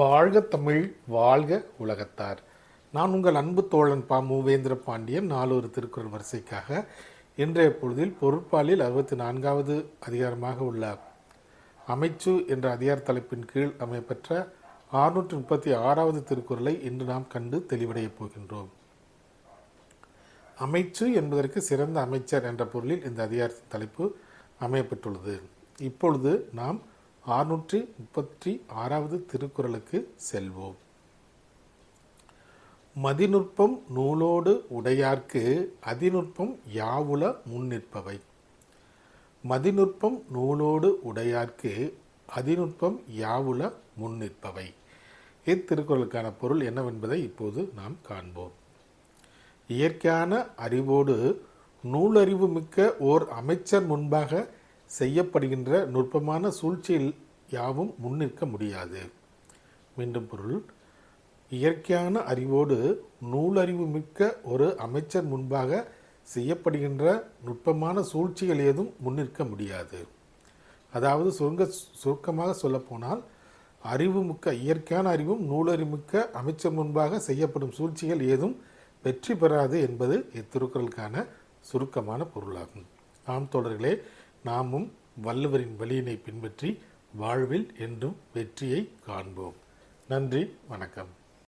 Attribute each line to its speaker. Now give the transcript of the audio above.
Speaker 1: வாழ்க தமிழ் வாழ்க உலகத்தார். நான் உங்கள் அன்பு தோழன் பா. மூவேந்திர பாண்டியன் நாலொரு திருக்குறள் வரிசைக்காக இன்றைய பொழுதில் பொருட்பாலில் அறுபத்தி நான்காவது அதிகாரமாக உள்ள அமைச்சு என்ற அதிகார தலைப்பின் கீழ் அமையப்பெற்ற ஆறுநூற்றி முப்பத்தி ஆறாவது திருக்குறளை இன்று நாம் கண்டு தெளிவடையப் போகின்றோம். அமைச்சு என்பதற்கு சிறந்த அமைச்சர் என்ற பொருளில் இந்த அதிகாரத்தின் தலைப்பு அமையப்பட்டுள்ளது இப்பொழுது நாம் ஆறுநூற்றி முப்பத்தி ஆறாவது திருக்குறளுக்கு செல்வோம். மதிநுட்பம் நூலோடு உடையார்க்கு அதிநுட்பம் யாவுல முன்னிற்பவை. மதிநுட்பம் நூலோடு உடையார்க்கு அதிநுட்பம் யாவுல முன்னிற்பவை. இத்திருக்குறளுக்கான பொருள் என்னவென்பதை இப்போது நாம் காண்போம். இயற்கையான அறிவோடு நூலறிவு மிக்க ஓர் அமைச்சர் முன்பாக செய்யப்படுகின்ற நுட்பமான சூழ்ச்சியில் யாவும் முன்னிற்க முடியாது. மீண்டும் பொருள். இயற்கையான அறிவோடு நூலறிவு மிக்க ஒரு அமைச்சர் முன்பாக செய்யப்படுகின்ற நுட்பமான சூழ்ச்சிகள் ஏதும் முன்னிற்க முடியாது. அதாவது சுருங்க சுருக்கமாக சொல்லப்போனால் அறிவு மிக்க இயற்கையான அறிவும் நூலறிமிக்க அமைச்சர் முன்பாக செய்யப்படும் சூழ்ச்சிகள் ஏதும் வெற்றி பெறாது என்பது இத்திருக்குறளுக்கான சுருக்கமான பொருளாகும். ஆம் தோழர்களே நாமும் வள்ளுவரின் வழியினை பின்பற்றி வாழ்வில் என்றும் வெற்றியை காண்போம். நன்றி வணக்கம்.